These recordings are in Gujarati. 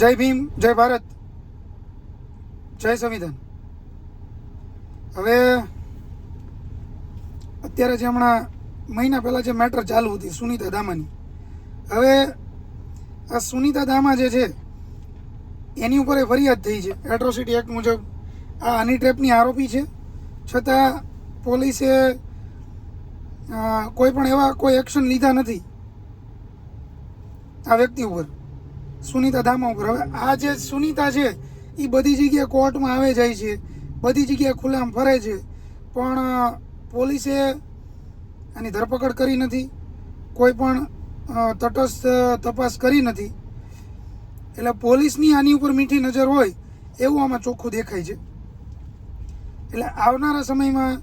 જય ભીમ, જય ભારત, જય સંવિધાન. હવે અત્યારે જે હમણાં મહિના પહેલાં જે મેટર ચાલુ હતી સુનિતા દામાની, હવે આ સુનીતા દામા જે છે, એની ઉપર એ ફરિયાદ થઈ છે. એટ્રોસિટી એક્ટ મુજબ આ હની ટ્રેપની આરોપી છે. છતાં પોલીસે કોઈ પણ એવા કોઈ એક્શન લીધા નથી આ વ્યક્તિ ઉપર. સુનીતા ધામા ઉપર હવે આ જે સુનીતા છે એ બધી જગ્યાએ કોર્ટમાં આવે જાય છે. બધી જગ્યાએ ખુલ્લામાં ફરે છે. પણ પોલીસે આની ધરપકડ કરી નથી. કોઈ પણ તટસ્થ તપાસ કરી નથી. એટલે પોલીસની આની ઉપર મીઠી નજર હોય, એવું આમાં ચોખ્ખું દેખાય છે. એટલે આવનારા સમયમાં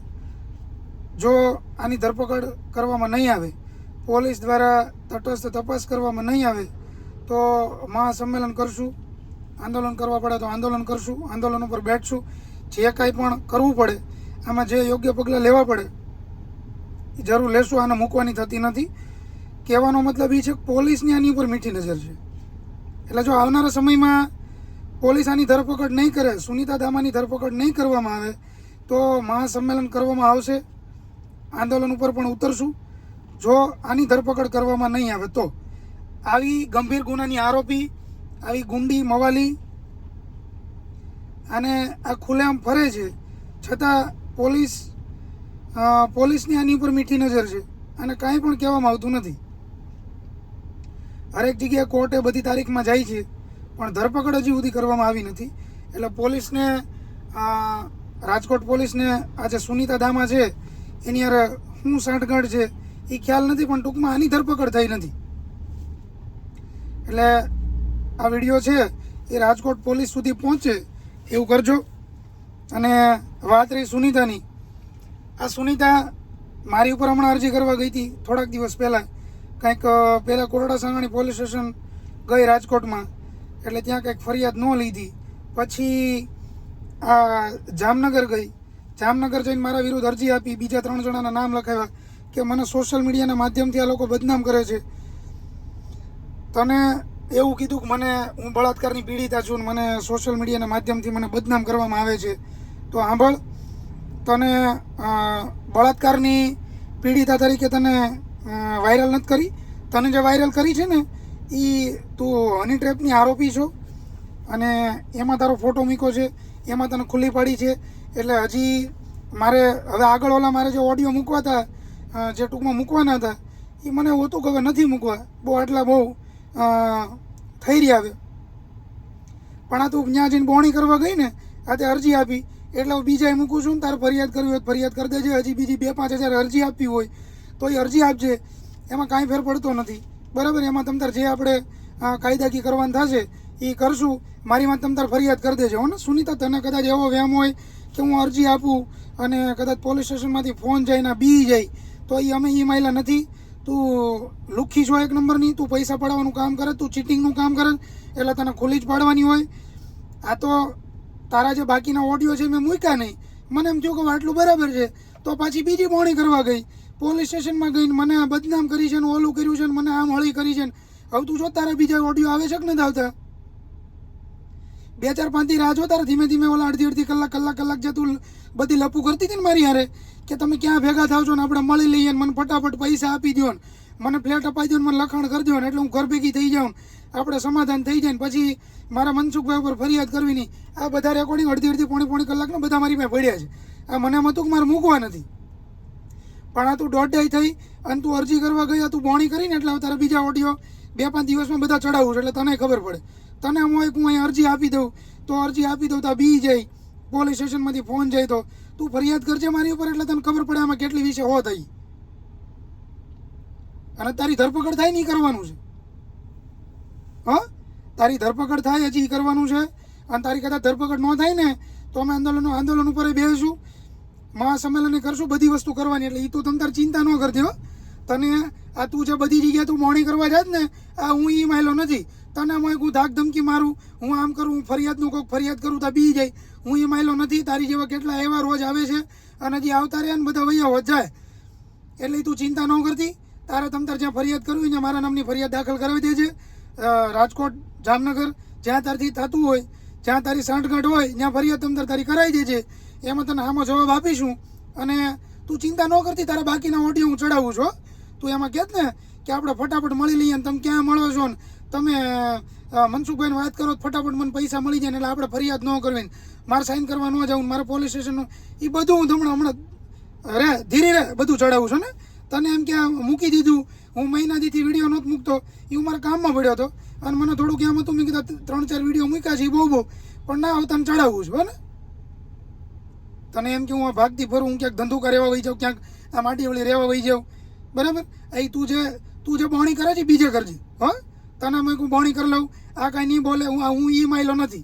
જો આની ધરપકડ કરવામાં નહીં આવે, પોલીસ દ્વારા તટસ્થ તપાસ કરવામાં નહીં આવે તો મહાસંમેલન કરશું. આંદોલન કરવા પડે તો આંદોલન કરશું. આંદોલન ઉપર બેઠશું. જે કાંઈ પણ કરવું પડે, આમાં જે યોગ્ય પગલાં લેવા પડે, એ જરૂર લેશું. આને મૂકવાની થતી નથી. કહેવાનો મતલબ એ છે કે પોલીસની આની ઉપર મીઠી નજર છે. એટલે જો આવનારા સમયમાં પોલીસ આની ધરપકડ નહીં કરે, સુનીતા દામાની ધરપકડ નહીં કરવામાં આવે, તો મહાસંમેલન કરવામાં આવશે. આંદોલન ઉપર પણ ઉતરશું. જો આની ધરપકડ કરવામાં નહીં આવે તો. આવી ગંભીર ગુનાની આરોપી, આવી ગુંડી મવાલી અને આ ખુલ્લેઆમ ફરે છે. છતાં પોલીસ પોલીસની આની ઉપર મીઠી નજર છે અને કાંઈ પણ કહેવામાં આવતું નથી. હરેક જગ્યાએ કોર્ટે બધી તારીખમાં જાય છે, પણ ધરપકડ હજી સુધી કરવામાં આવી નથી. એટલે પોલીસને રાજકોટ પોલીસને આ જે સુનીતા ધામા છે, એની યાર શું સાંઠગાંઠ છે એ ખ્યાલ નથી, પણ ટૂંકમાં આની ધરપકડ થઈ નથી. એટલે આ વીડિયો છે એ રાજકોટ પોલીસ સુધી પહોંચે એવું કરજો. અને વાત રહી સુનીતાની. આ સુનિતા મારી ઉપર હમણાં અરજી કરવા ગઈ હતી થોડાક દિવસ પહેલાં. કંઈક પહેલાં કોરડા સાંગાણી પોલીસ સ્ટેશન ગઈ રાજકોટમાં. એટલે ત્યાં કંઈક ફરિયાદ ન લીધી. પછી આ જામનગર ગઈ. જામનગર જઈને મારા વિરુદ્ધ અરજી આપી. બીજા ત્રણ જણાના નામ લખાવ્યા કે મને સોશિયલ મીડિયાના માધ્યમથી આ લોકો બદનામ કરે છે. તને એવું કીધું કે મને, હું બળાત્કારની પીડિતા છું મને સોશિયલ મીડિયાના માધ્યમથી મને બદનામ કરવામાં આવે છે. તો સાંભળ, તને બળાત્કારની પીડિતા તરીકે તને વાયરલ નથી કરી? તને જે વાયરલ કરી છે ને એ તું હની ટ્રેપની આરોપી છો. અને એમાં તારો ફોટો મૂક્યો છે, એમાં તને ખુલ્લી પડી છે. એટલે હજી મારે, હવે આગળ ઓલા મારે જે ઓડિયો મૂકવા હતા જે ટૂંકમાં મૂકવાના હતા એ મને હોતું કે હવે નથી મૂકવા? બહુ આટલા બહુ થઈ રહ્યા હવે પણ આ તું ત્યાં જઈને બોણી કરવા ગઈ ને, આ તે અરજી આપી. એટલે હું બીજાએ મૂકું છું ને તારે ફરિયાદ કરવી હોય ફરિયાદ કરી દેજે. હજી બીજી બે પાંચ હજાર અરજી આપવી હોય તો એ અરજી આપજે. એમાં કાંઈ ફેર પડતો નથી. બરાબર? એમાં તમ તાર જે આપણે કાયદાકી કરવાનું થશે એ કરશું. મારી માં તમ તાર ફરિયાદ કરી દેજો, હો ને? સુનિતા, તને કદાચ એવો વહેમ હોય કે હું અરજી આપું અને કદાચ પોલીસ સ્ટેશનમાંથી ફોન જાય ને બી જાય, તો એ અમે એ માયલા નથી. તું લુખી છો એક નંબરની તું પૈસા પાડવાનું કામ કરે, તું ચીટિંગનું કામ કરે, એટલે તને ખુલ્લી જ પાડવાની હોય. આ તો તારા જે બાકીના ઓડિયો છે મેં મૂક્યા નહીં. મને એમ થયું કે આટલું બરાબર છે, તો પાછી બીજી બોણી કરવા ગઈ. પોલીસ સ્ટેશનમાં ગઈને મને બદનામ કરી છે ને ઓલું કર્યું છે ને મને આમ હળી કરી છે ને. હવે તું જો તારા બીજા ઓડિયો આવે છે કે નથી આવતા? બે ચાર પાંચથી રાહ જોતા ધીમે ધીમે ઓલા અડધી અડધી કલાક કલાક કલાક જતું બધી લપુ કરતી હતી ને મારી હારે, કે તમે ક્યાં ભેગા થાવ છો ને આપણે મળી લઈએ ને મને ફટાફટ પૈસા આપી દો ને, મને ફ્લેટ અપાઈ દો ને, મને લખાણ કરી દો ને, એટલે હું ઘર ભેગી થઈ જાઉં આપણે સમાધાન થઈ જાય ને, પછી મારા મનસુખભાઈ ઉપર ફરિયાદ કરવી નહીં. આ બધા રેકોર્ડિંગ અડધી અડધી પોણી પોણી કલાકના બધા મારી પાસે પડ્યા છે. આ મને એમ હતું કે મારે મૂકવા નથી. પણ આ તું દોઢાઈ થઈ અને તું અરજી કરવા ગયા તું બોણી કરીને એટલે તારા બીજા ઓડિયો બે પાંચ દિવસમાં બધા ચડાવું છે એટલે તને ખબર પડે. તને હું એક હું અહીં અરજી આપી દઉં, તો અરજી આપી દઉં તો બી જાય. પોલીસ સ્ટેશનમાંથી ફોન જાય તો. તું ફરિયાદ કરજે મારી ઉપર એટલે તને ખબર પડે આમાં કેટલી વિશે હો થઈ. અને તારી ધરપકડ થાય નહીં કરવાનું છે. હા? તારી ધરપકડ થાય હજી કરવાનું છે. અને તારી કદાચ ધરપકડ ન થાય ને, તો અમે આંદોલન આંદોલન ઉપર બેસીશું મહાસંમેલન કરશું, બધી વસ્તુ કરવાની. એટલે એ તું તમ તાર ચિંતા ન કરતી હો. તને આ તું જે બધી જગ્યાએ તું મોણી કરવા જાત ને, આ હું એ માયલો નથી. તને હું હું ધાક ધમકી મારું, હું આમ કરું, હું ફરિયાદનું કોઈક ફરિયાદ કરું, તો બી જાય. હું એ માયલો નથી, તારી જેવા કેટલા એવા રોજ આવે છે, અને હજી આવતા રહ્યા ને બધા વૈયા હોત જાય. એટલે તું ચિંતા ન કરતી. તારે તમતાર જ્યાં ફરિયાદ કરવી ને, મારા નામની ફરિયાદ દાખલ કરાવી દેજે. રાજકોટ, જામનગર, જ્યાં તારથી થતું હોય, જ્યાં તારી સાંઠગાંઠ હોય, ત્યાં ફરિયાદ તમતાર તારી કરાવી દેજે. એમાં તને આમાં જવાબ આપીશું. અને તું ચિંતા ન કરતી, તારા બાકીના ઓડિયો હું ચડાવું છું. તું એમાં કહેત ને કે આપણે ફટાફટ મળી લઈએ ને તમે ક્યાં મળો છો ને, તમે મનસુખભાઈને વાત કરો ફટાફટ મને પૈસા મળી જાય ને એટલે આપણે ફરિયાદ ન કરવી મારે સાઈન કરવા ન જવું મારે પોલીસ સ્ટેશનનું એ બધું હું તમને હમણાં રે, ધીરે રે બધું ચડાવું છું ને. તને એમ કે મૂકી દીધું, હું મહિનાથી વીડિયો નહોતો મૂકતો એ હું મારા કામમાં પડ્યો હતો. અને મને થોડુંક એમ હતું, મેં કીધા ત્રણ ચાર વીડિયો મૂક્યા છે એ બહુ બહુ, પણ ના હવે તને ચડાવવું છું ને. તને એમ કે હું આ ભાગતી ફરું, હું ક્યાંક ધંધો કરવા વહી જાઉં, ક્યાંક આ માટી વળી રહેવા વહી જાઉં. બરાબર? અહીં તું જે તું જે બોણી કરે છે બીજે કરજે. હો? તને મેં હું બોણી કરી લઉં. આ કાંઈ નહીં બોલે, હું હું એ માયલો નથી.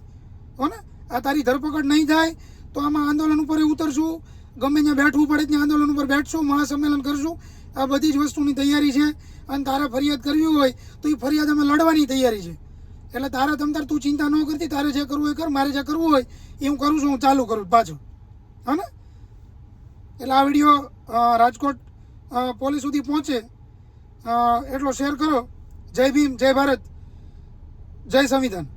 હો ને? આ તારી ધરપકડ નહીં થાય, તો આમાં આંદોલન ઉપર ઉતરશું. ગમે ત્યાં બેઠવું પડે, ત્યાં આંદોલન ઉપર બેઠશું, મહાસંમેલન કરશું. આ બધી જ વસ્તુની તૈયારી છે. અને તારે ફરિયાદ કરવી હોય, તો એ ફરિયાદ અમે લડવાની તૈયારી છે. એટલે તારે તમ તાર તું ચિંતા ન કરતી, તારે જે કરવું હોય કર, મારે જે કરવું હોય, એ હું કરું છું, હું ચાલુ કરું પાછું. હા ને? એટલે આ વીડિયો રાજકોટ પોલીસ સુધી પહોંચે. એટલો શેર કરો. જય ભીમ જય ભારત. જય સંવિધાન.